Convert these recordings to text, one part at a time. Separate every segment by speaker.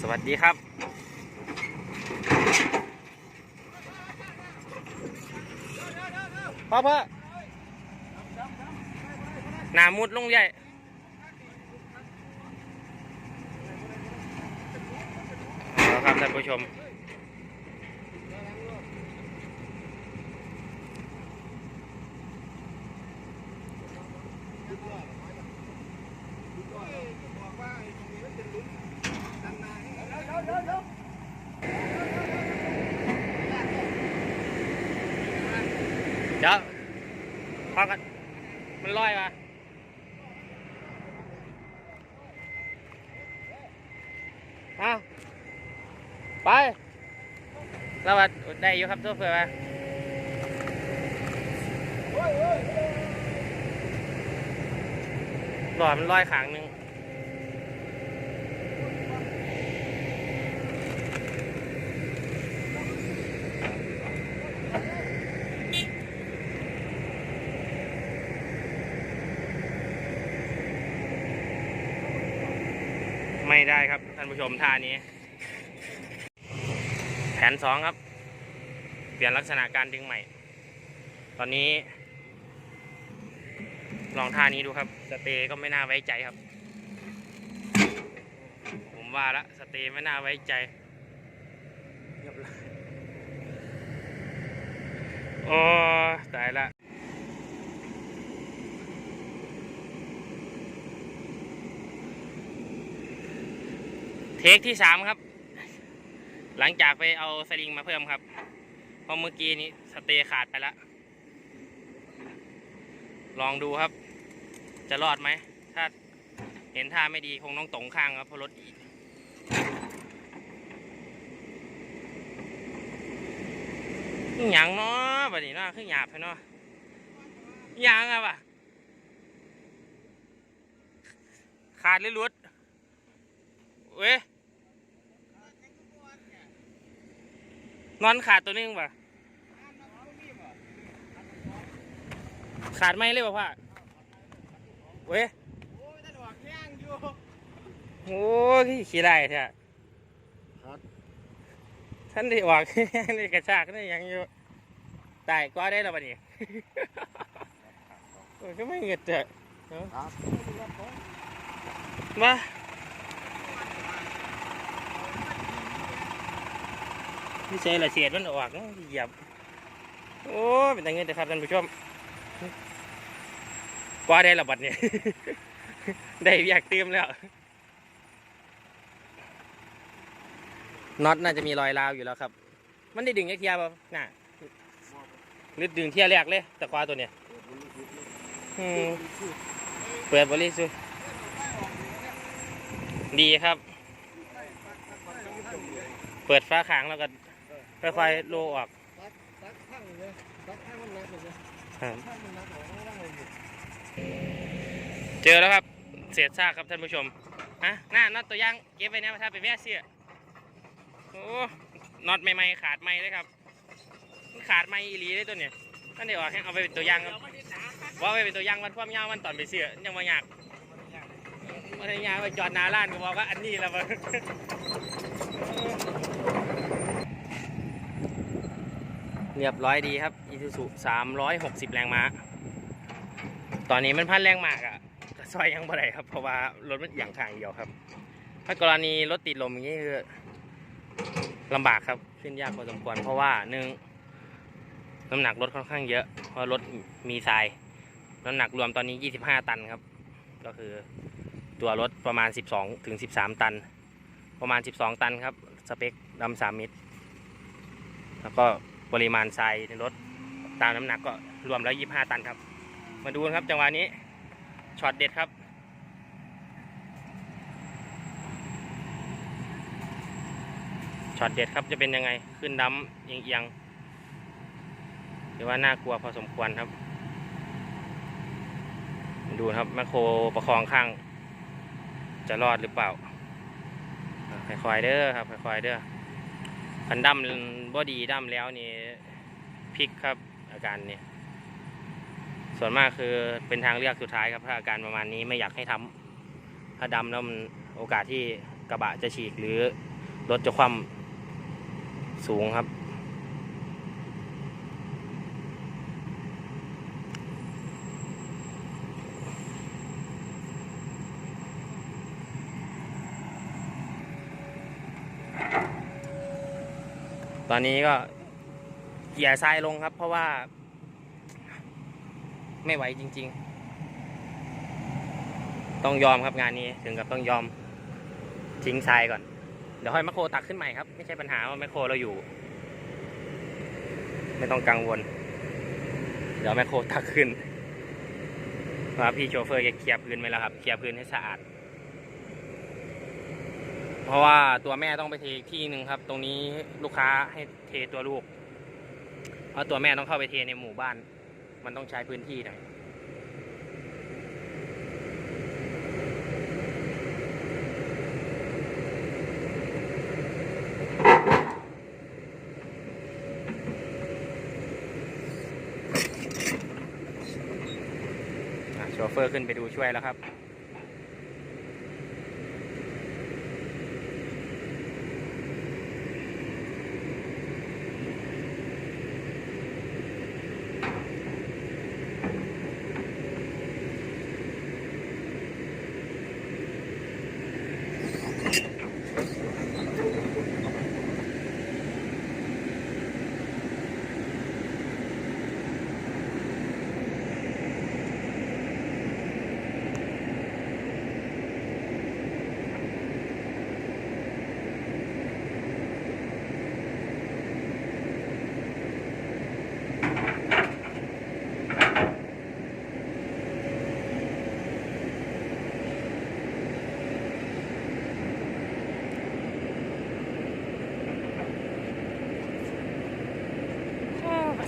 Speaker 1: สวัสดีครับ พ่อพ่อหนามุดลงใหญ่ครับท่านผู้ชม เดี๋ยวพอกันมันลอยมาเอาไปสวัสดีได้อยู่ครับโซเฟอร์มาหลอดมันลอยขางหนึ่ง ไม่ได้ครับท่านผู้ชมท่านี้ แผนสองครับ เปลี่ยนลักษณะการดึงใหม่ ตอนนี้ ลองท่านี้ดูครับ สเตย์ก็ไม่น่าไว้ใจครับ ผมว่าละสเตย์ไม่น่าไว้ใจเรียบร้อยโอ้ตายละ เทคที่สามครับ หลังจากไปเอาสลิงมาเพิ่มครับเพราะเมื่อกี้นี้สเตย์ขาดไปแล้ว ลองดูครับ จะรอดไหม ถ้าเห็นท่าไม่ดีคงต้องตรงข้างครับเพราะรถอีกอิหยังเนาะบัดนี้เนาะขึ้นหยาบไปเนาะหยังอะวะขาดหรือหลุดเว้ย นอนขาดตัวนึงป่ะขาดไหมเลยป่ะพ่อเว้ยโอ้ยขี้ได้แท้
Speaker 2: ครับ
Speaker 1: ท่านได้ออกได้กระชากได้หยังอยู่ตายก็ได้แล้วบัดนี้โอ้ยก็ไม่เงิดเถอะ
Speaker 2: ครับ
Speaker 1: มา พี่เชละเสียดมันออกเนาะหยียบ โอ้เป็นตังเงินะครับท่านผู้ชมกว่าได้และบัดเนี่ย ได้อยากเตรียมแล้วน็อตน่าจะมีรอยราวอยู่แล้วครับ มันได้ดึงเทียบป่ะน่ะหรือดึงเทียแรกเลยแต่ควาตัวเนี้ยเปิดบริสุทธิ์ดีครับ เปิดฟ้าขางแล้วก็ ค่อยๆโลออก
Speaker 2: ซักซักข้างเลยซักข้างมันนักเลย
Speaker 1: ครับ
Speaker 2: ข้างมันนักเลยต้องนั่งเลย
Speaker 1: เจอแล้วครับ เศษซากครับท่านผู้ชมฮะหน้าน็อตตัวอยางเก็บไว้นะถ้าไปแวะเสื้อโอ้น็อตใหม่ๆขาดใหม่เลยครับมันขาดใหม่อีหลีเลยตัวเนี้ยท่านเดี๋ยวให้เอาไปเป็นตัวอย่างครับว่าไปเป็นตัวอย่างวันความยาววันตอนไปเสื้อยังไม่ยากวันยางไปจอดหนาร้านก็บอกว่าอันนี้แหละมัน เรียบร้อยดีครับอีซูซูสามร้อยหกสิบแรงม้า ตอนนี้มันพันแรงมากอะแต่ซอยยังบ่ได้ครับ เพราะว่ารถมันอย่างข้างเดียวครับ ถ้ากรณีรถติดลมอย่างนี้คือลำบากครับขึ้นยากพอสมควร เพราะว่าหนึ่งน้ำหนักรถค่อนข้างเยอะ เพราะรถมีทรายน้ำหนักรวมตอนนี้ 25 ตันครับ ก็คือตัวรถประมาณ 12ถึง13 ตัน ประมาณ 12 ตันครับ สเปคดำสามมิตร แล้วก็ ปริมาณทรายในรถตามน้ำหนักก็รวมแล้ว25ตันครับ มาดูนะครับจังหวะนี้ช็อตเด็ดครับ ช็อตเด็ดครับจะเป็นยังไงขึ้นดำเอียงเอียงๆหรือว่าน่ากลัวพอสมควรครับ ดูครับแมคโครประคองข้าง จะรอดหรือเปล่าค่อยๆเด้อครับค่อยๆเด้อ คันดำบอดีดำแล้วนี่พลิกครับอาการเนี่ยส่วนมากคือเป็นทางเลือกสุดท้ายครับ ถ้าอาการประมาณนี้ไม่อยากให้ทำถ้าดำแล้วมันโอกาสที่กระบะจะฉีกหรือรถจะคว่ำสูงครับ ตอนนี้ก็เกียร์ทรายลงครับ เพราะว่า ไม่ไหวจริง ๆ ต้องยอมครับงานนี้ถึงกับต้องยอมทิ้งทรายก่อน เดี๋ยวให้แมคโครตักขึ้นใหม่ครับ ไม่ใช่ปัญหาว่าแมคโครเราอยู่ ไม่ต้องกังวล เดี๋ยวแมคโครตักขึ้นเพราะว่าพี่โชเฟอร์แกเคลียร์พื้นไปแล้วครับ เคลียร์พื้นให้สะอาด เพราะว่าตัวแม่ต้องไปเทอีกที่หนึ่งครับ ตรงนี้ลูกค้าให้เทตัวลูก เพราะตัวแม่ต้องเข้าไปเทในหมู่บ้าน มันต้องใช้พื้นที่หน่อยโชเฟอร์ขึ้นไปดูช่วยแล้วครับ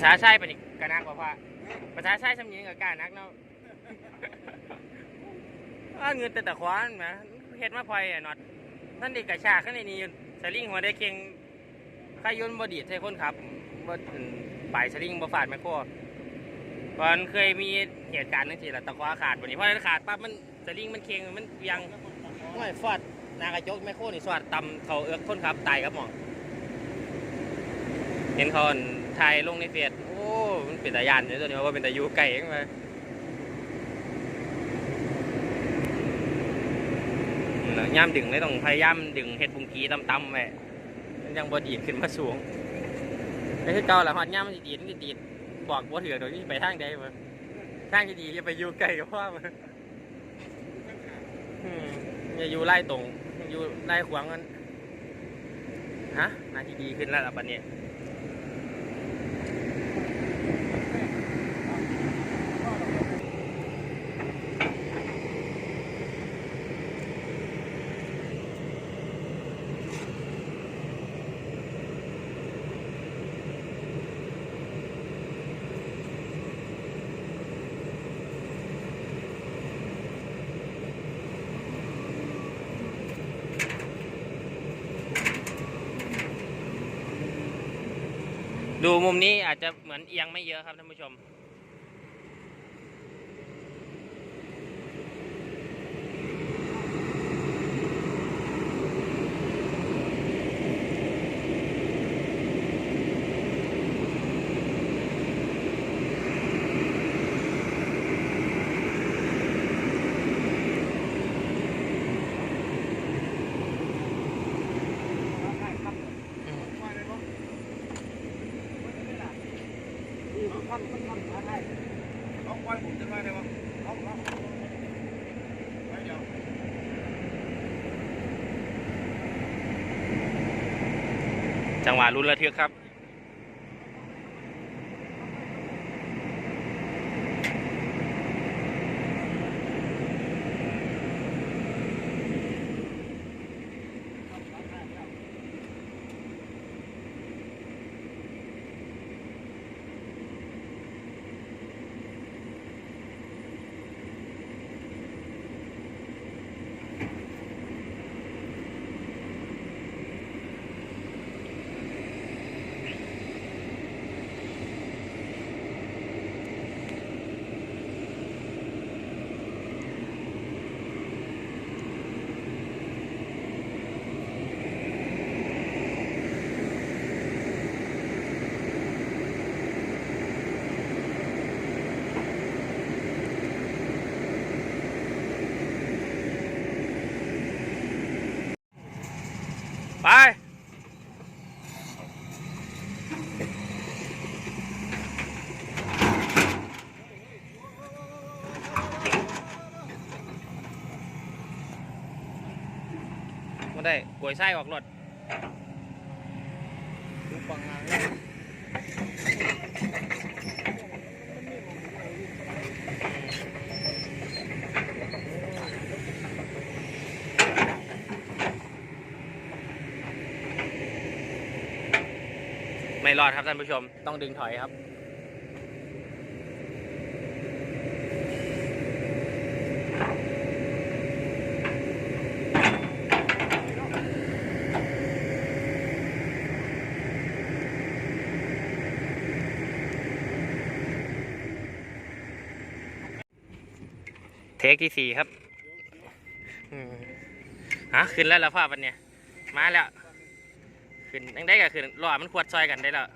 Speaker 1: ษาใช่ปะนี่กะนักบอกว่าภาษาใช่สำเนียงกับกานักเนาะว่าเงินแต่ต่ควานนะเฮ็ดมาพลอยอะน็อตนั่นเด็กกระชากข้างในนี้สลิงหัวได้เค็งข้ายยนบดีดใส่คนขับบ่ปลายสลิงบ่ฟาดแมคโครก่อนเคยมีเหตุการณ์นึงทีละตะควาขาดวันนี้เพราะขาดปั๊บมันสลิงมันเค็งมันเอียังไม่ฟาดหนากระจกแมคโครนี่สวัดตำเขาเอื้อกคนขับตายครับหมองเห็นเขา อั่นถ่ายลงในเฟซโอ้ มันเป็นตายานเลยตัวนี้ว่าเป็นตายูไก่เองมาย่ามดึงเลยต้องพยายามดึงเห็ดบุงกีต่ำๆไว้มันยังบอดีดขึ้นมาสูงไอ้คือเก่าแหละฮอดย่ามมันสิดีดมันสิดีดบอกบ่ถือโดยที่ไปทางใดมาทางที่ดีอย่าไปอยู่ไกลกับพ่อมาอืมอย่าอยู่ไล่ตรงอยู่ไล่ขวางกันฮะนาทีดีขึ้นแล้วล่ะปันนี้ ดูมุมนี้อาจจะเหมือนเอียงไม่เยอะครับท่านผู้ชม
Speaker 2: เอาไว้ผมจะไว้ได้ปะเอาเอาไว้เดี๋ยว
Speaker 1: จังหวะลุ้นระทึกครับ ก็ได้กล้วยไส้ออกรถ
Speaker 2: ดูฟังงาน
Speaker 1: ไม่รอดครับท่านผู้ชมต้องดึงถอยครับ เทคที่สี่ครับอืมฮะขึ้นแล้วแล้วภาพวันเนี้ยมาแล้ว ขึ้นยังได้ก็ขึ้นรอมันขวดซอยกันได้แล้ว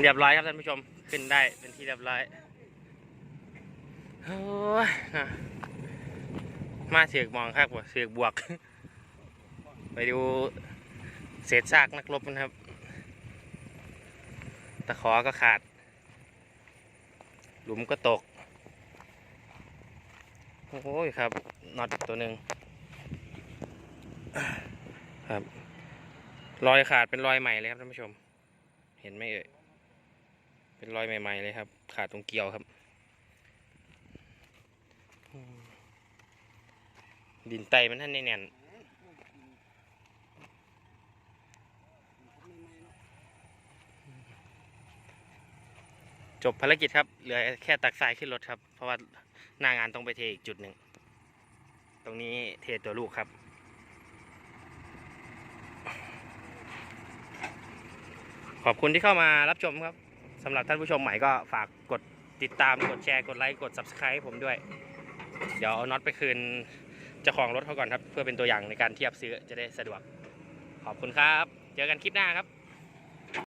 Speaker 1: เรียบร้อยครับท่านผู้ชมขึ้นได้เป็นที่เรียบร้อย โอ้ยมาเสือกมองครับว่าเสือกบวก ไปดูเศษซากนักรบกันครับ ตะขอก็ขาด หลุมก็ตก โอ้ยครับน็อตตัวหนึ่งครับรอยขาดเป็นรอยใหม่เลยครับท่านผู้ชม เห็นไหมเอ่ยเป็นรอยใหม่ๆเลยครับ ขาดตรงเกลียวครับอืม ดินไตมันท่านแน่นจบภารกิจครับ เหลือแค่ตักทรายขึ้นรถครับ เพราะว่าหน้างานต้องไปเทอีกจุดหนึ่ง ตรงนี้เทตัวลูกครับ ขอบคุณที่เข้ามารับชมครับสำหรับท่านผู้ชมใหม่ก็ฝากกดติดตาม กดแชร์ กดไลค์ กด Subscribe ผมด้วย เดี๋ยวเอาน็อตไปคืน จ้าของรถเขาก่อนครับ เพื่อเป็นตัวอย่างในการเทียบซื้อจะได้สะดวก ขอบคุณครับ เจอกันคลิปหน้าครับ